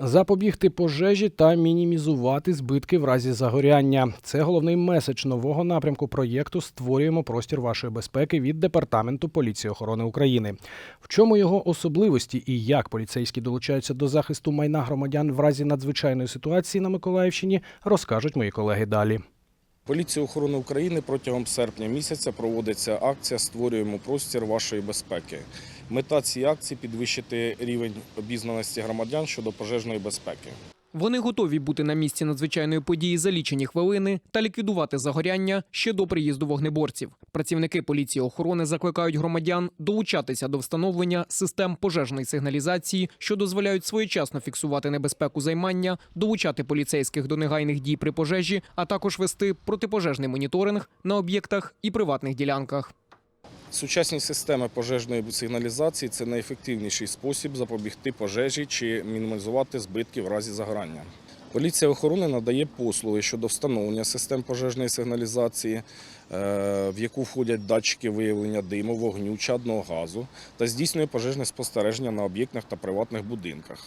Запобігти пожежі та мінімізувати збитки в разі загоряння. Це головний меседж нового напрямку проєкту Створюємо простір вашої безпеки від департаменту поліції охорони України. В чому його особливості і як поліцейські долучаються до захисту майна громадян в разі надзвичайної ситуації на Миколаївщині, розкажуть мої колеги далі. Поліція охорони України протягом серпня місяця проводиться акція Створюємо простір вашої безпеки. Мета цієї акції підвищити рівень обізнаності громадян щодо пожежної безпеки. Вони готові бути на місці надзвичайної події за лічені хвилини та ліквідувати загоряння ще до приїзду вогнеборців. Працівники поліції охорони закликають громадян долучатися до встановлення систем пожежної сигналізації, що дозволяють своєчасно фіксувати небезпеку займання, долучати поліцейських до негайних дій при пожежі, а також вести протипожежний моніторинг на об'єктах і приватних ділянках. Сучасні системи пожежної сигналізації це найефективніший спосіб запобігти пожежі чи мінімізувати збитки в разі загорання. Поліція охорони надає послуги щодо встановлення систем пожежної сигналізації, е, в яку входять датчики виявлення диму, вогню, чадного газу та здійснює пожежне спостереження на об'єктах та приватних будинках.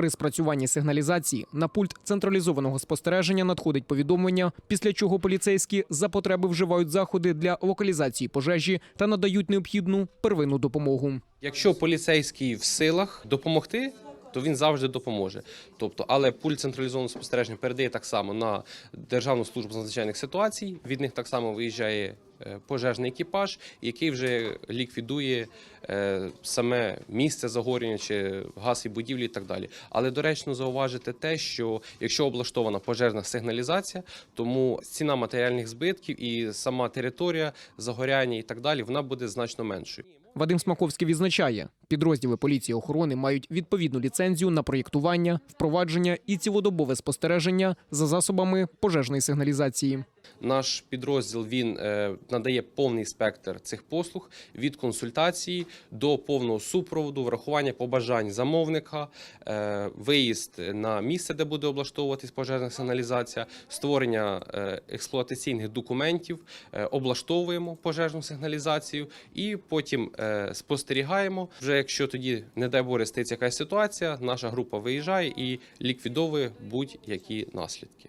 При спрацюванні сигналізації на пульт централізованого спостереження надходить повідомлення, після чого поліцейські за потреби вживають заходи для локалізації пожежі та надають необхідну первинну допомогу. Якщо поліцейський в силах допомогти, то він завжди допоможе. Тобто, але пульт централізованого спостереження передає так само на Державну службу з надзвичайних ситуацій. Від них так само виїжджає е, пожежний екіпаж, який вже ліквідує е, саме місце загоряння чи газ і будівлі і так далі. Але доречно зауважити те, що якщо облаштована пожежна сигналізація, тому ціна матеріальних збитків і сама територія загоряння і так далі, вона буде значно меншою. Вадим Смаковський відзначає, підрозділи поліції охорони мають відповідну ліцензію на проєктування, впровадження і цілодобове спостереження за засобами пожежної сигналізації. Наш підрозділ він е, надає повний спектр цих послуг від консультації до повного супроводу, врахування побажань замовника, е, виїзд на місце, де буде облаштовуватись пожежна сигналізація, створення е, експлуатаційних документів, облаштовуємо пожежну сигналізацію і потім спостерігаємо. Вже якщо тоді, не дай Боже, стається якась ситуація, наша група виїжджає і ліквідовує будь-які наслідки.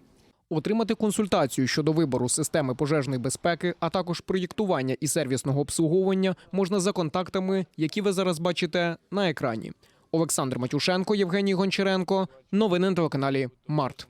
Отримати консультацію щодо вибору системи пожежної безпеки, а також проєктування і сервісного обслуговування можна за контактами, які ви зараз бачите на екрані. Олександр Матюшенко, Євгеній Гончаренко. Новини на телеканалі Март.